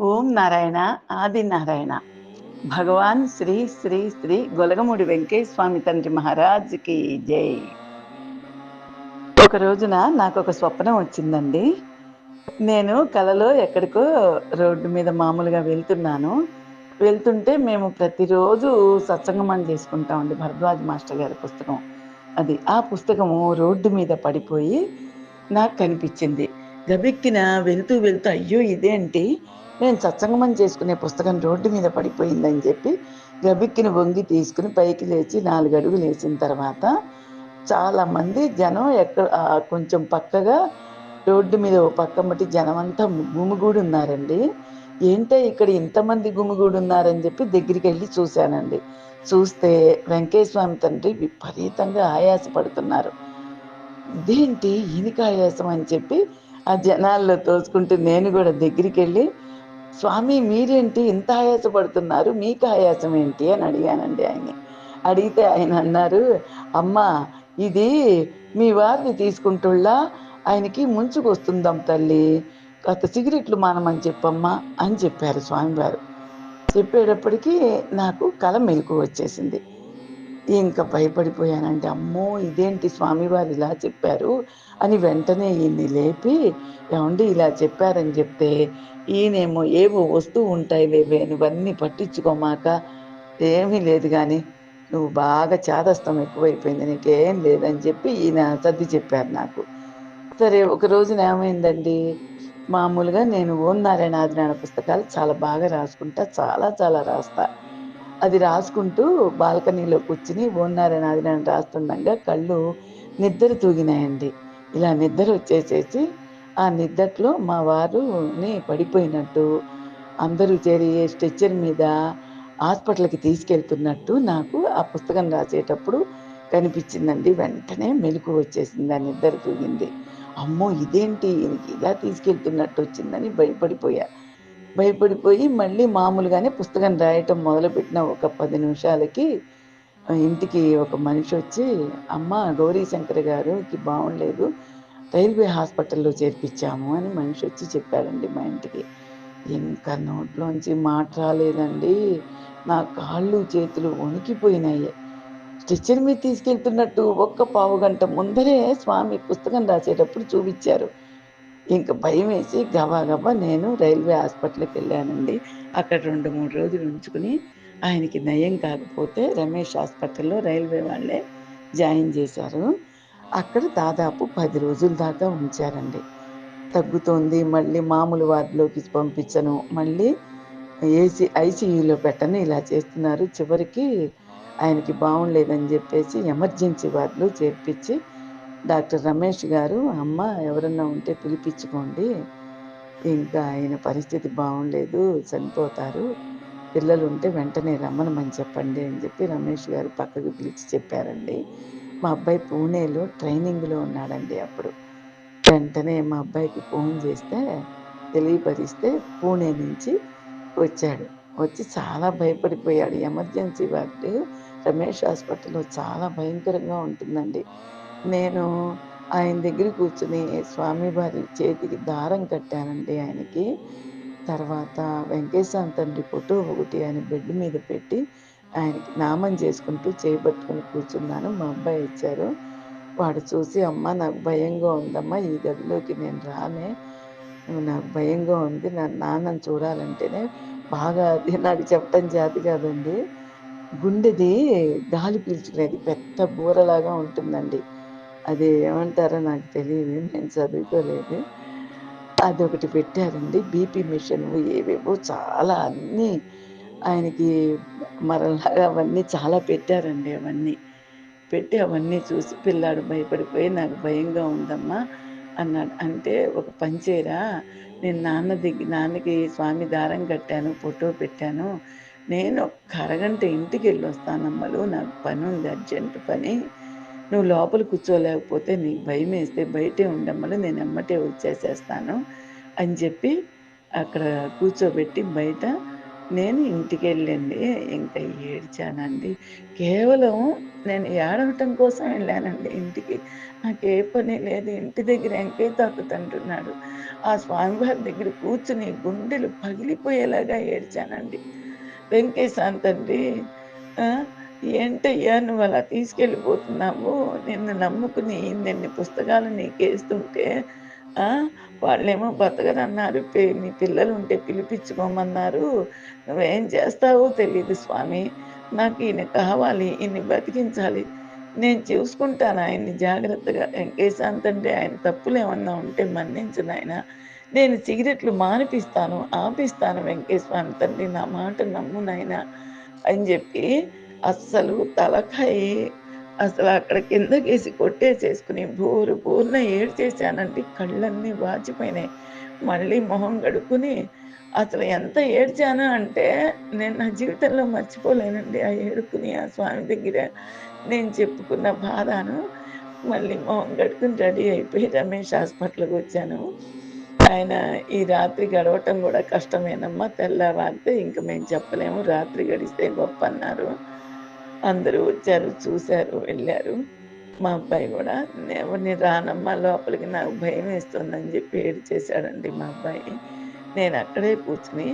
ఓం నారాయణ ఆది నారాయణ. భగవాన్ శ్రీ శ్రీ శ్రీ గొలగముడి వెంకయ్య స్వామి తండ్రి మహారాజ్కి జై. ఒక రోజున నాకు ఒక స్వప్నం వచ్చిందండి. నేను కలలో ఎక్కడికో రోడ్డు మీద మామూలుగా వెళ్తున్నాను. వెళ్తుంటే మేము ప్రతిరోజు సత్సంగమని చేసుకుంటామండి భరద్వాజ్ మాస్టర్ గారి పుస్తకం. అది ఆ పుస్తకము రోడ్డు మీద పడిపోయి నాకు కనిపించింది. గబెక్కిన వెళ్తూ వెళ్తూ అయ్యో ఇదేంటి? నేను సత్సంగమని చేసుకునే పుస్తకం రోడ్డు మీద పడిపోయిందని చెప్పి గబిక్కిన వంగి తీసుకుని పైకి లేచి నాలుగు అడుగులు వేసిన తర్వాత చాలామంది జనం ఎక్కడ కొంచెం పక్కగా రోడ్డు మీద ఓ పక్క మట్టి జనం అంతా గుమిగూడి ఉన్నారండి. ఏంటో ఇక్కడ ఇంతమంది గుమిగూడి ఉన్నారని చెప్పి దగ్గరికి వెళ్ళి చూశానండి. చూస్తే వెంకయ్య స్వామి తండ్రి విపరీతంగా ఆయాసపడుతున్నారు. ఇదేంటి ఈయనకి ఆయాసం? అని చెప్పి ఆ జనాల్లో తోసుకుంటూ నేను కూడా దగ్గరికి వెళ్ళి స్వామి మీరేంటి ఇంత ఆయాసపడుతున్నారు? మీకు ఆయాసం ఏంటి? అని అడిగానండి ఆయన్ని అడిగితే ఆయన అన్నారు అమ్మా ఇది మీ వారిని తీసుకుంటుళ్ళా? ఆయనకి ముంచుకొస్తుందాం తల్లి. కాస్త సిగరెట్లు మానమని చెప్పమ్మా అని చెప్పారు స్వామివారు. చెప్పేటప్పటికీ నాకు కల మెలకు వచ్చేసింది. ఇంకా భయపడిపోయానంటే అమ్మో! ఇదేంటి స్వామివారు ఇలా చెప్పారు? అని వెంటనే ఈయన్ని లేపి ఏమండి ఇలా చెప్పారని చెప్తే ఈయనేమో ఏవో వస్తువు ఉంటాయి లేవే నువ్వన్నీ పట్టించుకోమాక ఏమీ లేదు కానీ నువ్వు బాగా చాదస్తం ఎక్కువైపోయింది నీకేం లేదని చెప్పి ఈయన సర్ది చెప్పారు నాకు. సరే ఒక రోజున ఏమైందండి? మామూలుగా నేను ఓం నారాయణ ఆదినారాయణ పుస్తకాలు చాలా బాగా రాసుకుంటా చాలా చాలా రాస్తా. అది రాసుకుంటూ బాల్కనీలో కూర్చుని ఓం నాది ఆదినారాయణ రాస్తుండగా కళ్ళు నిద్ర తూగినాయండి. ఇలా నిద్ర వచ్చేసేసి ఆ నిద్దట్లో మా వారుని పడిపోయినట్టు అందరూ చేరి స్ట్రెచ్చర్ మీద హాస్పిటల్కి తీసుకెళ్తున్నట్టు నాకు ఆ పుస్తకం రాసేటప్పుడు కనిపించిందండి. వెంటనే మెలకు వచ్చేసింది ఆ నిద్ర తూగింది. అమ్మో ఇదేంటి? ఇలా తీసుకెళ్తున్నట్టు వచ్చిందని భయపడిపోయా. భయపడిపోయి మళ్ళీ మామూలుగానే పుస్తకం రాయటం మొదలుపెట్టిన ఒక పది నిమిషాలకి ఇంటికి ఒక మనిషి వచ్చి అమ్మ గౌరీ శంకర్ గారికి బాగుండలేదు రైల్వే హాస్పిటల్లో చేర్పించాము అని మనిషి వచ్చి చెప్పాడండి మా ఇంటికి. ఇంకా నోట్లోంచి మాట రాలేదండి నా కాళ్ళు చేతులు వణికిపోయినాయి. స్ట్రెచ్చర్ మీద తీసుకెళ్తున్నట్టు ఒక్క పావు గంట ముందరే స్వామి పుస్తకం రాసేటప్పుడు చూపించారు. ఇంకా భయం వేసి గబా గబా నేను రైల్వే హాస్పిటల్కి వెళ్ళానండి. అక్కడ రెండు మూడు రోజులు ఉంచుకుని ఆయనకి నయం కాకపోతే రమేష్ హాస్పిటల్లో రైల్వే వాళ్ళే జాయిన్ చేశారు. అక్కడ దాదాపు పది రోజుల దాకా ఉంచారండి. తగ్గుతోంది మళ్ళీ మామూలు వార్డులోకి పంపించను మళ్ళీ ఏసీ ఐసీయూలో పెట్టను ఇలా చేస్తున్నారు. చివరికి ఆయనకి బాగుండలేదని చెప్పేసి ఎమర్జెన్సీ వార్డులో చేర్పించి డాక్టర్ రమేష్ గారు అమ్మ ఎవరన్నా ఉంటే పిలిపించుకోండి. ఇంకా ఆయన పరిస్థితి బాగుండలేదు చనిపోతారు. పిల్లలు ఉంటే వెంటనే రమ్మనమని చెప్పండి అని చెప్పి రమేష్ గారు పక్కకు పిలిచి చెప్పారండి. మా అబ్బాయి పూణేలో ట్రైనింగ్లో ఉన్నాడండి అప్పుడు. వెంటనే మా అబ్బాయికి ఫోన్ చేస్తే తెలియపరిస్తే పూణే నుంచి వచ్చాడు. వచ్చి చాలా భయపడిపోయాడు. ఎమర్జెన్సీ వార్డు రమేష్ హాస్పిటల్లో చాలా భయంకరంగా ఉంటుందండి. నేను ఆయన దగ్గర కూర్చుని స్వామి వారి చేతికి దారం కట్టానండి ఆయనకి. తర్వాత వెంకటేశ్వర తండ్రి ఫోటో ఒకటి ఆయన బెడ్ మీద పెట్టి ఆయనకి నామం చేసుకుంటూ చేపట్టుకుని కూర్చున్నాను. మా అబ్బాయి ఇచ్చారు వాడు చూసి అమ్మ నాకు భయంగా ఉందమ్మా ఈ గదిలోకి నేను రానే. నాకు భయంగా ఉంది నా నాన్నని చూడాలంటేనే బాగా అది నాకు చెప్పడం జాతి కాదండి. గుండెది గాలి పీల్చుకునేది పెద్ద బూరలాగా ఉంటుందండి. అది ఏమంటారో నాకు తెలియదు నేను చదువుకోలేదు. అదొకటి పెట్టారండి. బీపీ మిషన్ ఏవేవో చాలా అన్నీ ఆయనకి మరలాగా అవన్నీ చాలా పెట్టారండి అవన్నీ. పెట్టి అవన్నీ చూసి పిల్లాడు భయపడిపోయి నాకు భయంగా ఉందమ్మా అన్నాడు. అంటే ఒక పంచేరా నేను నాన్న దగ్గర నాన్నకి స్వామి దారం కట్టాను ఫోటో పెట్టాను. నేను ఒక్క అరగంట ఇంటికి వెళ్ళి వస్తానమ్మలు నాకు పని ఉంది అర్జెంట్ పని. నువ్వు లోపల కూర్చోలేకపోతే నీకు భయం వేస్తే బయటే ఉండమని నేను ఎమ్మటే వచ్చేసేస్తాను అని చెప్పి అక్కడ కూర్చోబెట్టి బయట నేను ఇంటికెళ్ళిండి ఇంకా ఏడ్చానండి. కేవలం నేను ఏడవటం కోసం వెళ్ళానండి ఇంటికి. నాకు ఏ పని లేదు ఇంటి దగ్గర ఎంకే తాకుతుంటున్నాడు ఆ స్వామివారి దగ్గర కూర్చుని గుండెలు పగిలిపోయేలాగా ఏడ్చానండి. వెంకటేశాంతండి ఏంటయ్యా నువ్వు అలా తీసుకెళ్ళిపోతున్నావు? నిన్ను నమ్ముకుని ఇన్ని పుస్తకాలు నీకేస్తుంటే వాళ్ళేమో బతకరన్నారు నీ పిల్లలు ఉంటే పిలిపించుకోమన్నారు. నువ్వేం చేస్తావో తెలియదు స్వామి. నాకు ఈయన కావాలి ఈయన్ని బతికించాలి. నేను చూసుకుంటాను ఆయన్ని జాగ్రత్తగా. వెంకేశాంత్ అంటే ఆయన తప్పులు ఏమన్నా ఉంటే మన్నించు నాయన. నేను సిగరెట్లు మానిపిస్తాను ఆపిస్తాను వెంకటేశ్వర తండ్రి నా మాట నమ్ము నాయన అని చెప్పి అస్సలు తలకాయ. అసలు అక్కడ కిందకేసి కొట్టేసేసుకుని బోరు బోరున ఏడ్చేసానంటే కళ్ళన్నీ వాచిపోయినాయి. మళ్ళీ మొహం గడుకుని అసలు ఎంత ఏడ్చాను అంటే నేను నా జీవితంలో మర్చిపోలేనండి ఆ ఏడుకుని ఆ స్వామి దగ్గర. నేను చెప్పుకున్న బాధను మళ్ళీ మొహం కట్టుకుని రెడీ అయిపోయి రమేష్ హాస్పిటల్కి వచ్చాను. ఆయన ఈ రాత్రి గడవటం కూడా కష్టమేనమ్మా తెల్లవారితే ఇంక మేము చెప్పలేము రాత్రి గడిస్తే గొప్ప అన్నారు. అందరూ వచ్చారు చూశారు వెళ్ళారు. మా అబ్బాయి కూడా నేను రానమ్మా లోపలికి నాకు భయం వేస్తుందని చెప్పి ఏడు చేశాడండి మా అబ్బాయి. నేను అక్కడే కూర్చుని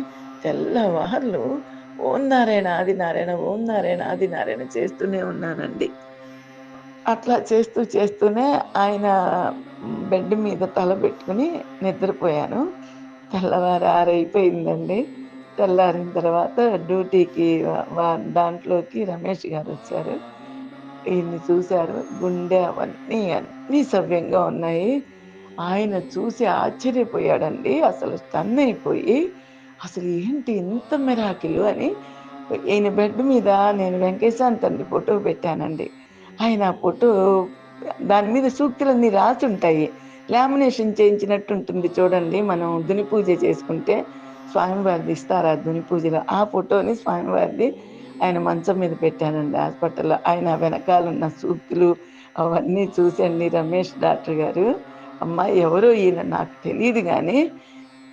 తెల్లవార్లు ఓం నారాయణ ఆది నారాయణ ఓం నారాయణ ఆది నారాయణ చేస్తూనే ఉన్నానండి. అట్లా చేస్తూ చేస్తూనే ఆయన బెడ్ మీద తల పెట్టుకుని నిద్రపోయాను. తెల్లవారు ఆరైపోయిందండి. తెల్లారిన తర్వాత డ్యూటీకి దాంట్లోకి రమేష్ గారు వచ్చారు. ఈయన్ని చూశారు. గుండె అవన్నీ అన్నీ సవ్యంగా ఉన్నాయి. ఆయన చూసి ఆశ్చర్యపోయాడండి. అసలు స్టన్ అయిపోయి అసలు ఏంటి ఇంత మెరాకిలు అని ఈయన బెడ్ మీద నేను వెంకటేశాంత్ తండ్రి ఫోటో పెట్టానండి. ఆయన ఫోటో దాని మీద సూక్తులన్నీ రాసి ఉంటాయి లామినేషన్ చేయించినట్టు ఉంటుంది చూడండి మనం దుని పూజ చేసుకుంటే. స్వామివారిది ఇస్తారు ఆ దుని పూజలో. ఆ ఫోటోని స్వామివారిది ఆయన మంచం మీద పెట్టానండి హాస్పిటల్లో. ఆయన వెనకాలన్న సూక్తులు అవన్నీ చూసండి రమేష్ డాక్టర్ గారు. అమ్మ ఎవరో ఈయన నాకు తెలియదు కానీ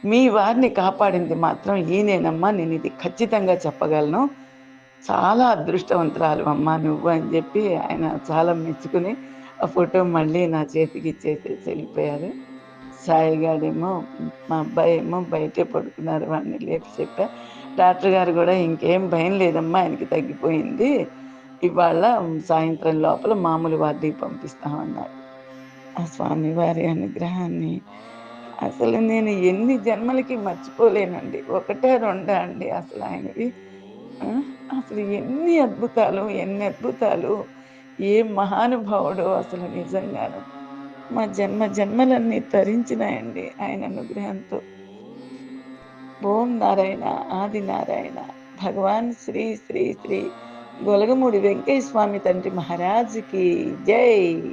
మీ వారిని కాపాడింది మాత్రం ఈయనేనమ్మా. నేను ఇది ఖచ్చితంగా చెప్పగలను. చాలా అదృష్టవంతురాలు అమ్మ నువ్వు అని చెప్పి ఆయన చాలా మెచ్చుకుని ఆ ఫోటో మళ్ళీ నా చేతికి ఇచ్చేసి వెళ్ళిపోయారు. సాయిగాడేమో మా అబ్బాయి ఏమో బయటే పడుకున్నారు వాడిని లేపి చెప్పా. డాక్టర్ గారు కూడా ఇంకేం భయం లేదమ్మా ఆయనకి తగ్గిపోయింది. ఇవాళ సాయంత్రం లోపల మామూలు వార్డుకి పంపిస్తామన్నారు ఆ స్వామివారి అనుగ్రహాన్ని అసలు నేను ఎన్ని జన్మలకి మర్చిపోలేనండి. ఒకటే రెండా అండి అసలు ఆయనవి అసలు ఎన్ని అద్భుతాలు ఎన్ని అద్భుతాలు ఏ మహానుభావుడు అసలు నిజంగాను. మా జన్మ జన్మలన్నీ తరించినాయండి ఆయన అనుగ్రహంతో. ఓం నారాయణ ఆది నారాయణ భగవాన్ శ్రీ శ్రీ శ్రీ గొలగమూడి వెంకయ్య స్వామి తండ్రి మహారాజుకి జై!